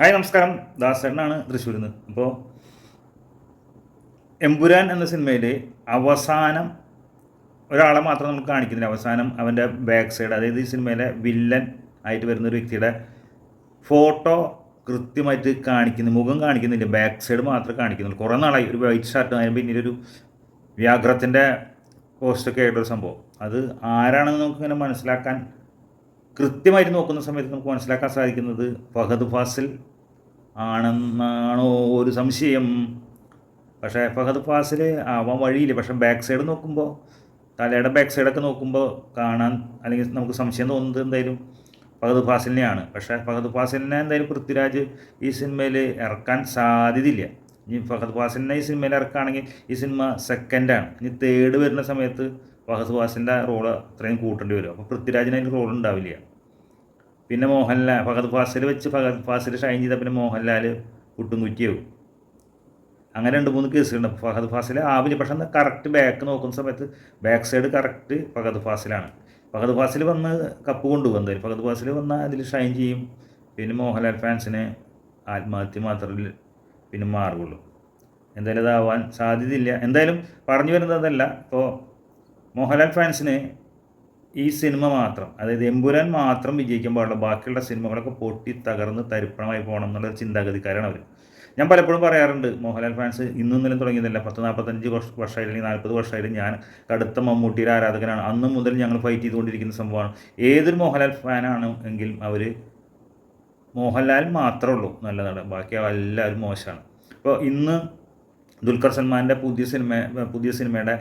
Hi നമസ്കാരം. ദാസേട്ടനാണ് തൃശ്ശൂരിൽ നിന്ന്. അപ്പോൾ എമ്പുരാൻ എന്ന സിനിമയിൽ അവസാനം ഒരാളെ മാത്രം നമുക്ക് കാണിക്കുന്നില്ല. അവസാനം അവന്റെ ബാക്ക് സൈഡ് അതായത് ഈ സിനിമയിലെ വില്ലൻ ആയിട്ട് വരുന്ന ഒരു വ്യക്തിയുടെ ഫോട്ടോ കൃത്യമായിട്ട് കാണിക്കുന്നു. മുഖം കാണിക്കുന്നില്ല. ബാക്ക് സൈഡ് മാത്രം കാണിക്കുന്നുള്ളൂ. കുറേ നാളായി. ഒരു വൈറ്റ് ഷർട്ട് അതിന് പിന്നിലൊരു വ്യാഘ്രത്തിന്റെ പോസ്റ്റൊക്കെ ആയിട്ടൊരു സംഭവം. അത് ആരാണെന്ന് നമുക്കിങ്ങനെ മനസ്സിലാക്കാൻ കൃത്യമായിട്ട് നോക്കുന്ന സമയത്ത് നമുക്ക് മനസ്സിലാക്കാൻ സാധിക്കുന്നത് ഫഹദ് ഫാസിൽ ആണെന്നാണോ ഒരു സംശയം. പക്ഷേ ഫഹദ് ഫാസിൽ ആവാൻ വഴിയില്ല. പക്ഷേ ബാക്ക് സൈഡ് നോക്കുമ്പോൾ തലയുടെ ബാക്ക് സൈഡൊക്കെ നോക്കുമ്പോൾ കാണാൻ അല്ലെങ്കിൽ നമുക്ക് സംശയം തോന്നുന്നത് എന്തായാലും ഫഹദ് ഫാസിലിനെയാണ്. പക്ഷേ ഫഹദ് ഫാസിലിനെ എന്തായാലും പൃഥ്വിരാജ് ഈ സിനിമയിൽ ഇറക്കാൻ സാധ്യതയില്ല. ഇനി ഫഹദ് ഫാസിലിനെ ഈ സിനിമയിൽ ഇറക്കുകയാണെങ്കിൽ ഈ സിനിമ സെക്കൻഡാണ് ഇനി തേർഡ് വരുന്ന സമയത്ത് ഫഹദ് ഫാസിലിന്റെ റോൾ അത്രയും കൂട്ടേണ്ടി വരും. അപ്പോൾ പൃഥ്വിരാജിന് അതിന്റെ റോൾ ഉണ്ടാവില്ല. പിന്നെ മോഹൻലാൽ ഫഹദ് ഫാസിൽ വെച്ച് ഫഹദ് ഫാസിൽ ഷൈൻ ചെയ്ത പിന്നെ മോഹൻലാൽ കുട്ടും കുറ്റിയാവും. അങ്ങനെ രണ്ട് മൂന്ന് കേസുകളുണ്ട് ഫഹദ് ഫാസിൽ ആവില്ല. പക്ഷെ എന്നാൽ കറക്റ്റ് ബാക്ക് നോക്കുന്ന സമയത്ത് ബാക്ക് സൈഡ് കറക്റ്റ് ഫഹദ് ഫാസിലാണ്. ഫഹദ് ഫാസിൽ വന്ന് കപ്പ് കൊണ്ടുപോകും എന്തായാലും. ഫഹദ് ഫാസിൽ വന്നാൽ അതിൽ ഷൈൻ ചെയ്യും. പിന്നെ മോഹൻലാൽ ഫാൻസിനെ ആത്മഹത്യ മാത്രമേ പിന്നെ മാറുകയുള്ളൂ എന്തായാലും ഇതാവാൻ സാധ്യതയില്ല. എന്തായാലും പറഞ്ഞു വരുന്നതല്ല ഇപ്പോൾ മോഹൻലാൽ ഫാൻസിന് ഈ സിനിമ മാത്രം അതായത് എമ്പുരാൻ മാത്രം വിജയിക്കാൻ പാടില്ല ബാക്കിയുള്ള സിനിമകളൊക്കെ പൊട്ടി തകർന്ന് തരിപ്പണമായി പോകണം എന്നുള്ള ചിന്താഗതിക്കാരാണ് അവർ ഞാൻ പലപ്പോഴും പറയാറുണ്ട് മോഹൻലാൽ ഫാൻസ് ഇന്നും ഇന്നലെ തുടങ്ങിയതല്ല. പത്ത് നാൽപ്പത്തഞ്ച് വർഷമായിട്ട് അല്ലെങ്കിൽ നാൽപ്പത് വർഷമായിട്ട് ഞാൻ കടുത്ത മമ്മൂട്ടിയുടെ ആരാധകനാണ്. അന്നും മുതൽ ഞങ്ങൾ ഫൈറ്റ് ചെയ്തുകൊണ്ടിരിക്കുന്ന സംഭവമാണ്. ഏതൊരു മോഹൻലാൽ ഫാനാണ് എങ്കിലും അവർ മോഹൻലാൽ മാത്രമേ ഉള്ളൂ നല്ല നടൻ. ബാക്കി എല്ലാവരും മോശമാണ്. അപ്പോൾ ഇന്ന് ദുൽഖർ സൽമാന്റെ പുതിയ സിനിമ പുതിയ സിനിമയുടെ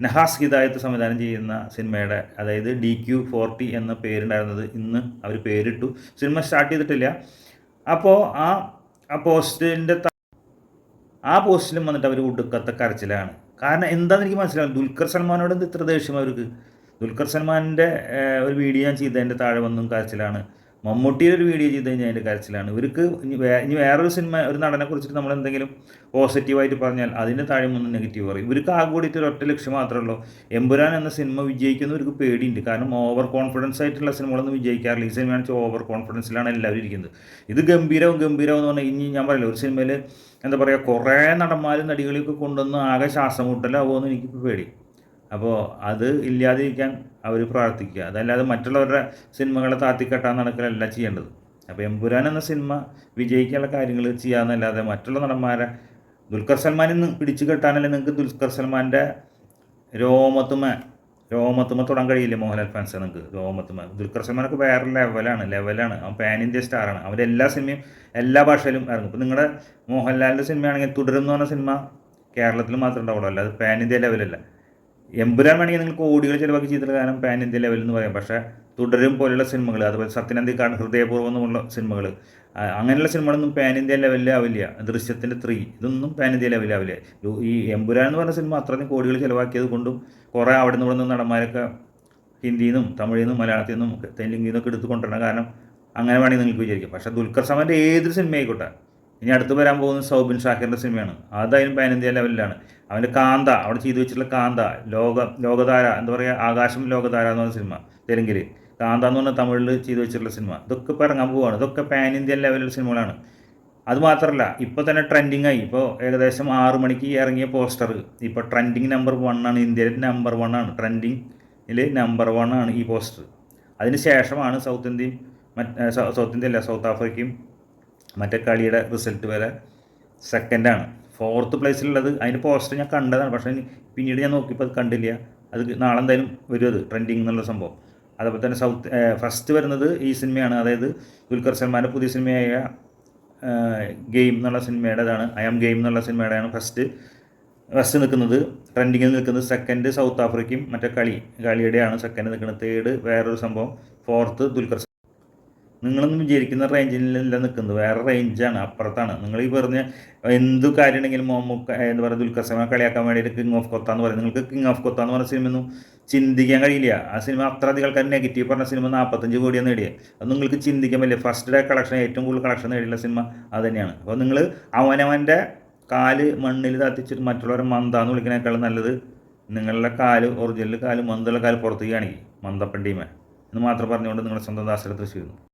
നഹാസ് ഹിദായത്ത് സംവിധാനം ചെയ്യുന്ന സിനിമയുടെ അതായത് ഡി ക്യു ഫോർട്ടി എന്ന പേരുണ്ടായിരുന്നത് ഇന്ന് അവർ പേരിട്ടു. സിനിമ സ്റ്റാർട്ട് ചെയ്തിട്ടില്ല. അപ്പോൾ ആ ആ പോസ്റ്റിന്റെ ആ പോസ്റ്റിലും വന്നിട്ട് അവർ ഉടുക്കത്തെ കരച്ചിലാണ്. കാരണം എന്താണെന്ന് എനിക്ക് മനസ്സിലാവും ദുൽഖർ സൽമാനോട് എന്ത് ഇത്ര ദേഷ്യം അവർക്ക്? ദുൽഖർ സൽമാന്റെ ഒരു വീഡിയോ ഞാൻ ചെയ്തതിന്റെ താഴെ വന്നും കരച്ചിലാണ്. മമ്മൂട്ടിയുടെ ഒരു വീഡിയോ ചെയ്ത് കഴിഞ്ഞാൽ അതിന്റെ കരച്ചിലാണ്. ഇവർക്ക് ഇനി വേറൊരു സിനിമ ഒരു നടനെ കുറിച്ചിട്ട് നമ്മൾ എന്തെങ്കിലും പോസിറ്റീവായിട്ട് പറഞ്ഞാൽ അതിന്റെ താഴെ ഒന്ന് നെഗറ്റീവ് പറയും. ഇവർക്ക് ആകെ കൂടിയിട്ട് ഒരു ഒറ്റ ലക്ഷ്യം മാത്രമേ ഉള്ളൂ. എമ്പുരാൻ എന്ന സിനിമ വിജയിക്കുന്ന വിജയിക്കുന്നവർക്ക് പേടിയുണ്ട്. കാരണം ഓവർ കോൺഫിഡൻസ് ആയിട്ടുള്ള സിനിമകളൊന്നും വിജയിക്കാറില്ല. ഈ സിനിമ ഓവർ കോൺഫിഡൻസിലാണ് എല്ലാവരും ഇരിക്കുന്നത്. ഇത് ഗംഭീരവും ഗംഭീരവും എന്ന് പറഞ്ഞാൽ ഇനി ഞാൻ പറയില്ല. ഒരു സിനിമയിൽ എന്താ പറയുക കുറേ നടന്മാരും നടികളെയൊക്കെ കൊണ്ടുവന്ന് ആകെ ശ്വാസം മുട്ടലാവുമെന്ന് എനിക്കിപ്പോൾ പേടി. അപ്പോൾ അത് ഇല്ലാതിരിക്കാൻ അവർ പ്രാർത്ഥിക്കുക. അതല്ലാതെ മറ്റുള്ളവരുടെ സിനിമകളെ താത്തിക്കെട്ടാൻ നടക്കലല്ല ചെയ്യേണ്ടത്. അപ്പോൾ എമ്പുരാൻ എന്ന സിനിമ വിജയിക്കാനുള്ള കാര്യങ്ങൾ ചെയ്യാമെന്നല്ലാതെ മറ്റുള്ള നടന്മാരെ ദുൽഖർ സൽമാനിൽ നിന്ന് പിടിച്ചു കെട്ടാനല്ലേ നിങ്ങൾക്ക് ദുൽഖർ സൽമാന്റെ രോമത്തുമ രോമത്തുമ തൊടാൻ കഴിയില്ല മോഹൻലാൽ ഫാൻസ് നിങ്ങൾക്ക്? രോമത്തുമ. ദുൽഖർ സൽമാനൊക്കെ വേറെ ലെവലാണ് ലെവലാണ് അവൻ പാൻ ഇന്ത്യ സ്റ്റാറാണ് അവന്റെ എല്ലാ സിനിമയും എല്ലാ ഭാഷയിലും ഇറങ്ങും. ഇപ്പോൾ നിങ്ങളുടെ മോഹൻലാലിന്റെ സിനിമയാണെങ്കിൽ തുടരുന്ന പറഞ്ഞ സിനിമ കേരളത്തിൽ മാത്രമേ ഉണ്ടാവുള്ളൂ. അല്ലാതെ പാൻ ഇന്ത്യ ലെവലല്ല എമ്പുരാൻ വേണമെങ്കിൽ നിങ്ങൾക്ക് കോടികൾ ചിലവാക്കി ചെയ്തിട്ട് കാരണം പാൻ ഇന്ത്യ ലെവൽ എന്ന് പറയാം. പക്ഷേ തുടരും പോലെയുള്ള സിനിമകൾ അതുപോലെ സത്യനന്ദിക്കാണ് ഹൃദയപൂർവം എന്നുള്ള സിനിമകൾ അങ്ങനെയുള്ള സിനിമകളൊന്നും പാൻ ഇന്ത്യ ലെവലിൽ ആവില്ല. ദൃശ്യത്തിന്റെ ത്രീ ഇതൊന്നും പാൻ ഇന്ത്യ ലെവലിൽ ആവില്ല. ഈ എമ്പുരാൻ എന്ന് പറഞ്ഞ സിനിമ അത്രയും കോടികൾ ചിലവാക്കിയത് കൊണ്ടും കുറേ അവിടെ നിന്ന് ഇവിടെ നിന്ന് നടന്മാരൊക്കെ ഹിന്ദിയിൽ നിന്നും തമിഴിൽ നിന്നും മലയാളത്തിൽ നിന്നും തെലുങ്കിൽ നിന്നൊക്കെ എടുത്ത് കൊണ്ടുവരണം കാരണം അങ്ങനെ വേണമെങ്കിൽ നിങ്ങൾക്ക് വിചാരിക്കും. പക്ഷേ ദുൽഖർ സമാന്റെ ഏതൊരു സിനിമ ആയിക്കോട്ടെ ഇനി അടുത്ത് വരാൻ പോകുന്ന സൗബിൻ ഷാഹിറിന്റെ സിനിമയാണ്. അതായാലും പാൻ ഇന്ത്യ ലെവലിലാണ് അവന്റെ കാന്ത അവിടെ ചെയ്തു വെച്ചിട്ടുള്ള കാന്ത ലോക ലോകധാര എന്താ പറയുക ആകാശം ലോകധാര എന്ന് പറഞ്ഞ സിനിമ തെലുങ്കിൽ കാന്ത എന്ന് പറഞ്ഞ തമിഴിൽ ചെയ്തു വെച്ചിട്ടുള്ള സിനിമ. ഇതൊക്കെ ഇപ്പോൾ ഇറങ്ങാൻ പോവുകയാണ് ഇതൊക്കെ പാൻ ഇന്ത്യൻ ലെവലിലുള്ള സിനിമകളാണ്. അതുമാത്രമല്ല ഇപ്പോൾ തന്നെ ട്രെൻഡിങ് ആയി. ഇപ്പോൾ ഏകദേശം ആറ് മണിക്ക് ഇറങ്ങിയ പോസ്റ്റർ ഇപ്പോൾ ട്രെൻഡിങ് നമ്പർ വൺ ആണ്. ഇന്ത്യയിൽ നമ്പർ വൺ ആണ്. ട്രെൻഡിങ്ങിൽ നമ്പർ വൺ ആണ് ഈ പോസ്റ്റർ അതിന് ശേഷമാണ് സൗത്ത് ഇന്ത്യയും മറ്റ് സൗത്ത് ഇന്ത്യ അല്ല സൗത്ത് ആഫ്രിക്കയും മറ്റേ കളിയുടെ റിസൾട്ട് വരെ സെക്കൻഡാണ് ഫോർത്ത് പ്ലേസിലുള്ളത് അതിന്റെ പോസ്റ്റർ ഞാൻ കണ്ടതാണ്. പക്ഷേ പിന്നീട് ഞാൻ നോക്കിയപ്പോൾ അത് കണ്ടില്ല. അത് നാളെ എന്തായാലും വരും അത് ട്രെൻഡിങ് എന്നുള്ള സംഭവം. അതുപോലെ തന്നെ സൗത്ത് ഫസ്റ്റ് വരുന്നത് ഈ സിനിമയാണ്. അതായത് ദുൽഖർ സൽമാന്റെ പുതിയ സിനിമയായ ഗെയിം എന്നുള്ള സിനിമയുടേതാണ്. ഐ ആം ഗെയിം എന്നുള്ള സിനിമയുടെയാണ് ഫസ്റ്റ് ഫസ്റ്റ് നിൽക്കുന്നത് ട്രെൻഡിങ്ങിൽ നിൽക്കുന്നത് സെക്കൻഡ് സൗത്ത് ആഫ്രിക്കയും മറ്റേ കളി കളിയുടെയാണ് സെക്കൻഡ് നിൽക്കുന്നത്. തേർഡ് വേറൊരു സംഭവം. ഫോർത്ത് ദുൽഖർ നിങ്ങളൊന്നും വിചാരിക്കുന്ന റേഞ്ചിലല്ല നിൽക്കുന്നത് വേറെ റേഞ്ചാണ് അപ്പുറത്താണ്. നിങ്ങൾ ഈ പറഞ്ഞ എന്ത് കാര്യമാണെങ്കിലും മമ്മൂക്ക എന്ന് പറയുക ദുൽഖർ കളിയാക്കാൻ വേണ്ടിയിട്ട് കിങ് ഓഫ് കൊത്ത എന്ന് പറയും. നിങ്ങൾക്ക് കിങ് ഓഫ് കൊത്ത എന്ന് പറഞ്ഞ സിനിമ ഒന്നും ചിന്തിക്കാൻ കഴിയില്ല. ആ സിനിമ അത്ര അധികം ആൾക്കാർ നെഗറ്റീവ് പറഞ്ഞ സിനിമ നാൽപ്പത്തഞ്ച് കോടിയാണ് നേടിയത് അത് നിങ്ങൾക്ക് ചിന്തിക്കാൻ പറ്റില്ല. ഫസ്റ്റ് ഡേ കളക്ഷൻ ഏറ്റവും കൂടുതൽ കളക്ഷൻ നേടിയുള്ള സിനിമ അത് തന്നെയാണ്. അപ്പോൾ നിങ്ങൾ അവനവന്റെ കാൽ മണ്ണിൽ തത്തിച്ചിട്ട് മറ്റുള്ളവരെ മന്താന്ന് വിളിക്കുന്നതിനേക്കാളും നല്ലത് നിങ്ങളുടെ കാൽ ഒറിജിനൽ കാൽ മന്ദുള്ള കാൽ പുറത്തേക്ക് കാണിക്കും മന്ദപ്പണ്ടിമേ എന്ന് മാത്രം പറഞ്ഞുകൊണ്ട് നിങ്ങളുടെ സ്വന്തം ദാസരത്ത് തൃശ്ശൂർ